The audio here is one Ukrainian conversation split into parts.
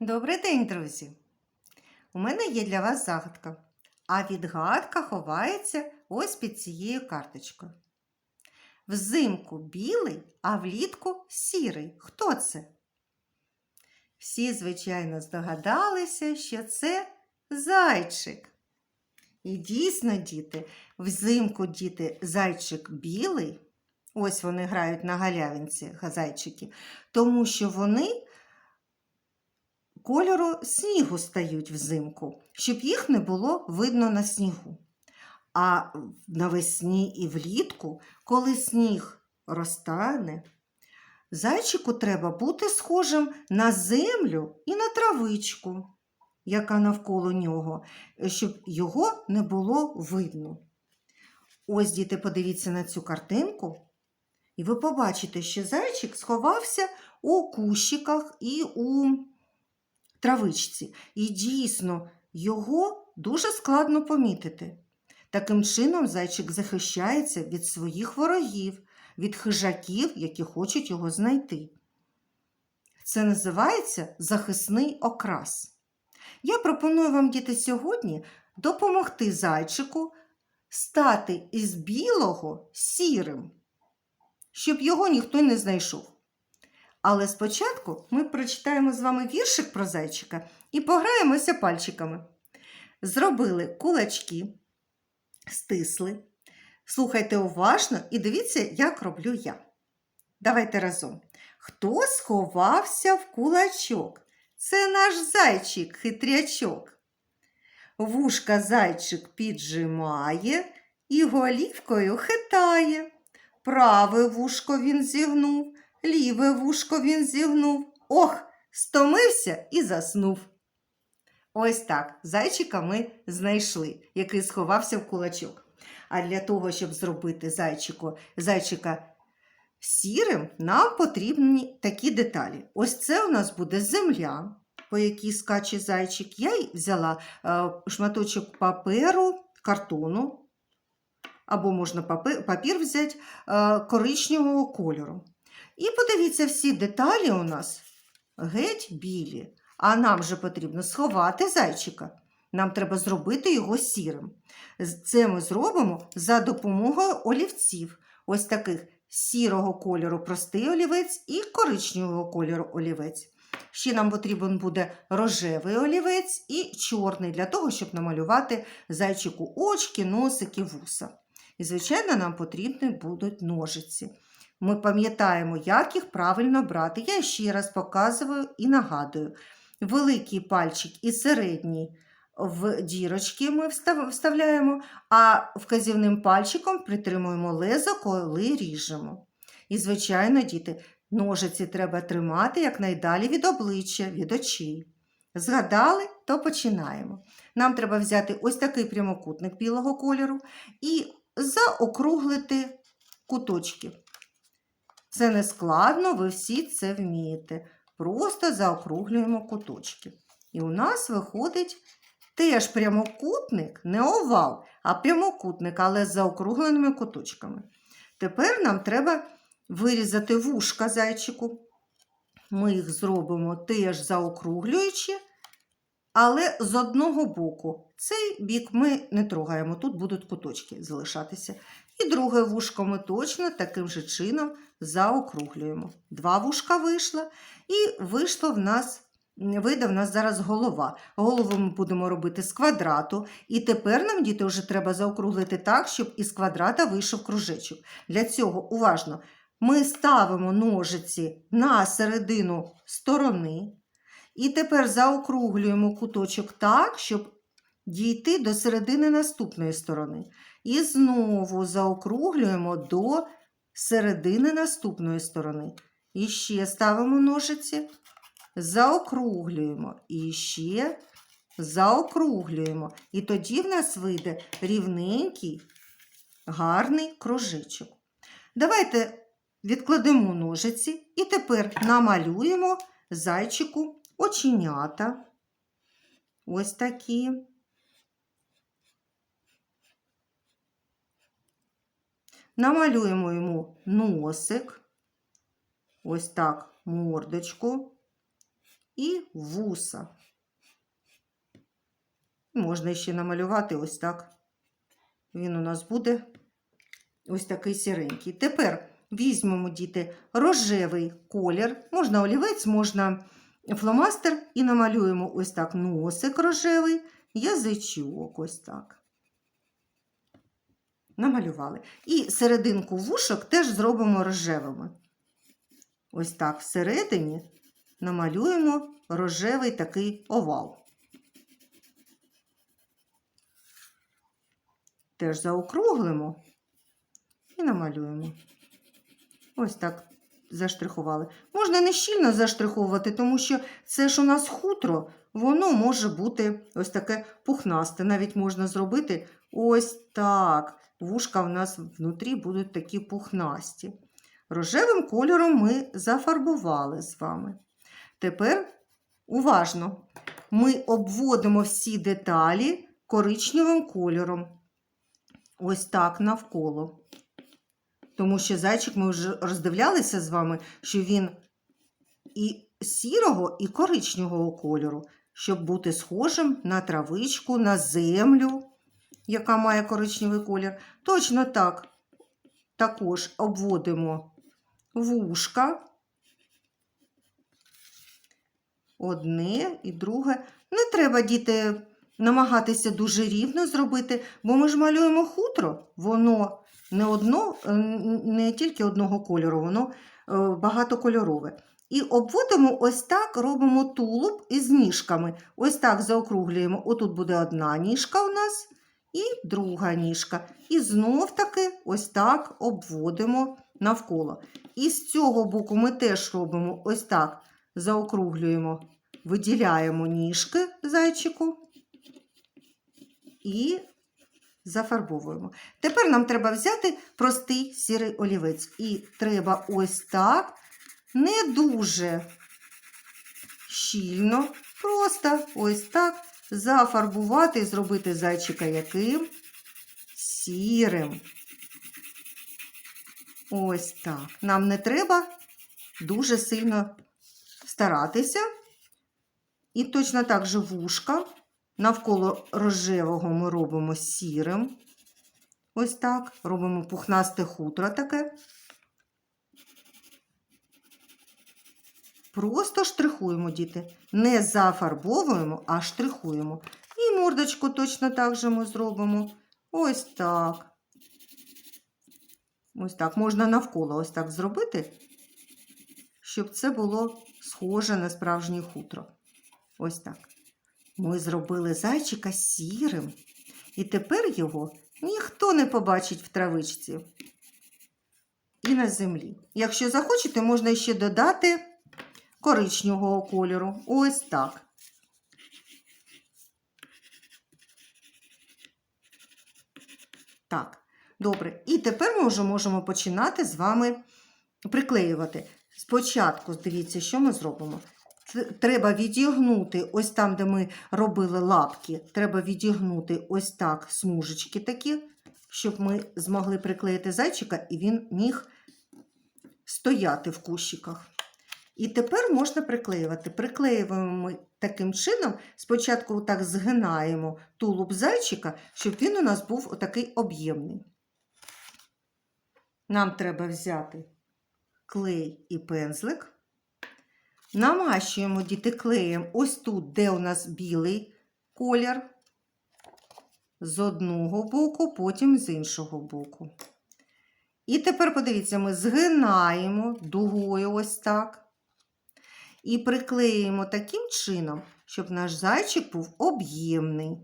Добрий день, друзі! У мене є для вас загадка, а відгадка ховається ось під цією карточкою. Взимку білий, а влітку сірий. Хто це? Всі, звичайно, здогадалися, що це зайчик. І дійсно, діти, взимку діти зайчик білий, ось вони грають на галявинці зайчики, тому що вони кольору снігу стають взимку, щоб їх не було видно на снігу. А навесні і влітку, коли сніг розтане, зайчику треба бути схожим на землю і на травичку, яка навколо нього, щоб його не було видно. Ось, діти, подивіться на цю картинку, і ви побачите, що зайчик сховався у кущиках і у травичці. І дійсно, його дуже складно помітити. Таким чином, зайчик захищається від своїх ворогів, від хижаків, які хочуть його знайти. Це називається захисний окрас. Я пропоную вам, діти, сьогодні допомогти зайчику стати із білого сірим, щоб його ніхто не знайшов. Але спочатку ми прочитаємо з вами віршик про зайчика і пограємося пальчиками. Зробили кулачки, стисли. Слухайте уважно і дивіться, як роблю я. Давайте разом. Хто сховався в кулачок? Це наш зайчик хитрячок. Вушка зайчик піджимає і голівкою хитає. Праве вушко він зігнув, ліве вушко він зігнув. Ох, стомився і заснув. Ось так зайчика ми знайшли, який сховався в кулачок. А для того, щоб зробити зайчику, зайчика сірим, нам потрібні такі деталі. Ось це у нас буде земля, по якій скаче зайчик. Я взяла е, шматочок паперу, картону, або можна папір, папір взяти е, коричневого кольору. І подивіться, всі деталі у нас геть білі. А нам же потрібно сховати зайчика. Нам треба зробити його сірим. Це ми зробимо за допомогою олівців. Ось таких сірого кольору простий олівець і коричневого кольору олівець. Ще нам потрібен буде рожевий олівець і чорний для того, щоб намалювати зайчику очки, носики, вуса. І, звичайно, нам потрібні будуть ножиці. Ми пам'ятаємо, як їх правильно брати. Я ще раз показую і нагадую. Великий пальчик і середній в дірочки ми вставляємо, а вказівним пальчиком притримуємо лезо, коли ріжемо. І, звичайно, діти, ножиці треба тримати якнайдалі від обличчя, від очей. Згадали, то починаємо. Нам треба взяти ось такий прямокутник білого кольору і заокруглити куточки. Це не складно, ви всі це вмієте. Просто заокруглюємо куточки. І у нас виходить теж прямокутник, не овал, а прямокутник, але з заокругленими куточками. Тепер нам треба вирізати вушка зайчику. Ми їх зробимо теж заокруглюючи, але з одного боку. Цей бік ми не трогаємо, тут будуть куточки залишатися. І друге вушко ми точно таким же чином заокруглюємо. Два вушка вийшло, і вийшло в нас, вийде в нас зараз голова. Голову ми будемо робити з квадрату. І тепер нам, діти, вже треба заокруглити так, щоб із квадрата вийшов кружечок. Для цього уважно ми ставимо ножиці на середину сторони. І тепер заокруглюємо куточок так, щоб дійти до середини наступної сторони. І знову заокруглюємо до середини наступної сторони. І ще ставимо ножиці, заокруглюємо, і ще заокруглюємо. І тоді в нас вийде рівненький, гарний кружечок. Давайте відкладемо ножиці і тепер намалюємо зайчику оченята. Ось такі. Намалюємо йому носик, ось так мордочку, і вуса. Можна ще намалювати ось так. Він у нас буде ось такий сіренький. Тепер візьмемо, діти, рожевий колір. Можна олівець, можна фломастер і намалюємо ось так носик рожевий, язичок ось так. Намалювали. І серединку вушок теж зробимо рожевими. Ось так всередині намалюємо рожевий такий овал. Теж заокруглимо і намалюємо. Ось так заштрихували. Можна не щільно заштриховувати, тому що це ж у нас хутро, воно може бути ось таке пухнасте. Навіть можна зробити ось так. Вушка в нас внутрі будуть такі пухнасті. Рожевим кольором ми зафарбували з вами. Тепер уважно, ми обводимо всі деталі коричневим кольором. Ось так навколо. Тому що зайчик ми вже роздивлялися з вами, що він і сірого, і коричневого кольору, щоб бути схожим на травичку, на землю, яка має коричневий колір. Точно так. Також обводимо вушка. Одне і друге. Не треба, діти, намагатися дуже рівно зробити, бо ми ж малюємо хутро, воно не одно, е, не тільки одного кольору, воно е, багатокольорове. І обводимо ось так, робимо тулуб із ніжками. Ось так заокруглюємо. Отут буде одна ніжка у нас і друга ніжка. І знов таки ось так обводимо навколо. І з цього боку ми теж робимо ось так, заокруглюємо, виділяємо ніжки зайчику і зафарбовуємо. Тепер нам треба взяти простий сірий олівець. І треба ось так, не дуже щільно, просто ось так зафарбувати і зробити зайчика яким? Сірим. Ось так. Нам не треба дуже сильно старатися. І точно так же вушка. Навколо рожевого ми робимо сірим. Ось так. Робимо пухнасте хутро таке. Просто штрихуємо, діти. Не зафарбовуємо, а штрихуємо. І мордочку точно так же ми зробимо. Ось так. Ось так. Можна навколо ось так зробити, щоб це було схоже на справжнє хутро. Ось так. Ми зробили зайчика сірим, і тепер його ніхто не побачить в травичці і на землі. Якщо захочете, можна ще додати коричневого кольору. Ось так. Так, добре. І тепер ми вже можемо починати з вами приклеювати. Спочатку, дивіться, що ми зробимо. Треба відігнути, ось там, де ми робили лапки, треба відігнути ось так смужечки такі, щоб ми змогли приклеїти зайчика, і він міг стояти в кущиках. І тепер можна приклеювати. Приклеюємо таким чином, спочатку так згинаємо тулуб зайчика, щоб він у нас був отакий об'ємний. Нам треба взяти клей і пензлик. Намащуємо діти клеєм ось тут, де у нас білий колір, з одного боку, потім з іншого боку. І тепер подивіться, ми згинаємо дугою ось так. І приклеїмо таким чином, щоб наш зайчик був об'ємний.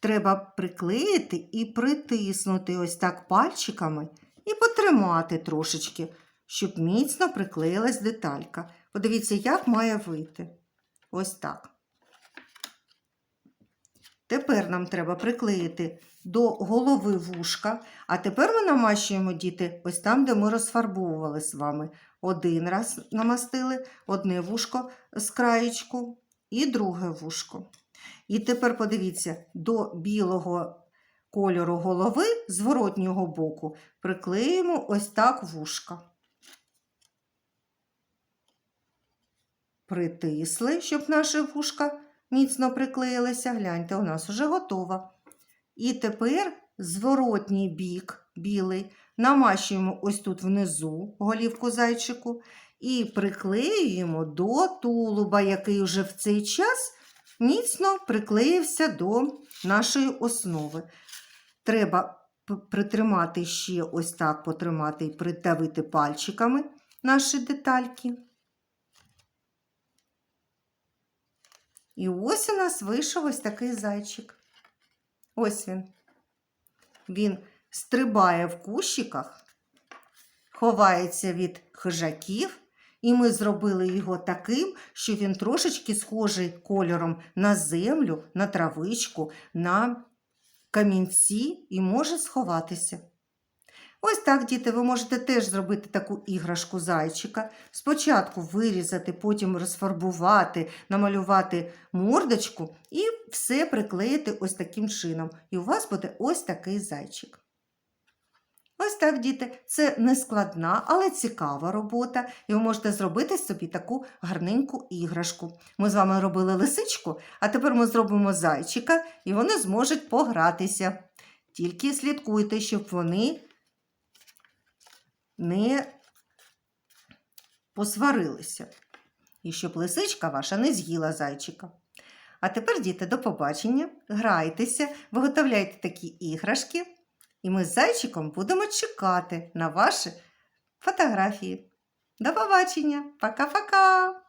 Треба приклеїти і притиснути ось так пальчиками і потримати трошечки, щоб міцно приклеїлась деталька. Подивіться, як має вийти. Ось так. Тепер нам треба приклеїти до голови вушка, а тепер ми намащуємо діти ось там, де ми розфарбовували з вами. Один раз намастили одне вушко з краєчку і друге вушко. І тепер подивіться, до білого кольору голови з воротнього боку приклеїмо ось так вушка. притисли, щоб наші вушка міцно приклеїлися. Гляньте, у нас вже готово. І тепер зворотній бік білий намащуємо ось тут внизу голівку зайчику і приклеюємо до тулуба, який вже в цей час міцно приклеївся до нашої основи. Треба притримати ще ось так, потримати і придавити пальчиками наші детальки. І ось у нас вийшов ось такий зайчик. Ось він. Він стрибає в кущиках, ховається від хижаків, і ми зробили його таким, що він трошечки схожий кольором на землю, на травичку, на камінці і може сховатися. Ось так, діти, ви можете теж зробити таку іграшку зайчика. Спочатку вирізати, потім розфарбувати, намалювати мордочку і все приклеїти ось таким чином. І у вас буде ось такий зайчик. Ось так, діти, це не складна, але цікава робота, і ви можете зробити собі таку гарненьку іграшку. Ми з вами робили лисичку, а тепер ми зробимо зайчика, і вони зможуть погратися. Тільки слідкуйте, щоб вони не посварилися. І щоб лисичка ваша не з'їла зайчика. А тепер, діти, до побачення. Грайтеся, виготовляйте такі іграшки. І ми з зайчиком будемо чекати на ваші фотографії. До побачення! Пока-пока!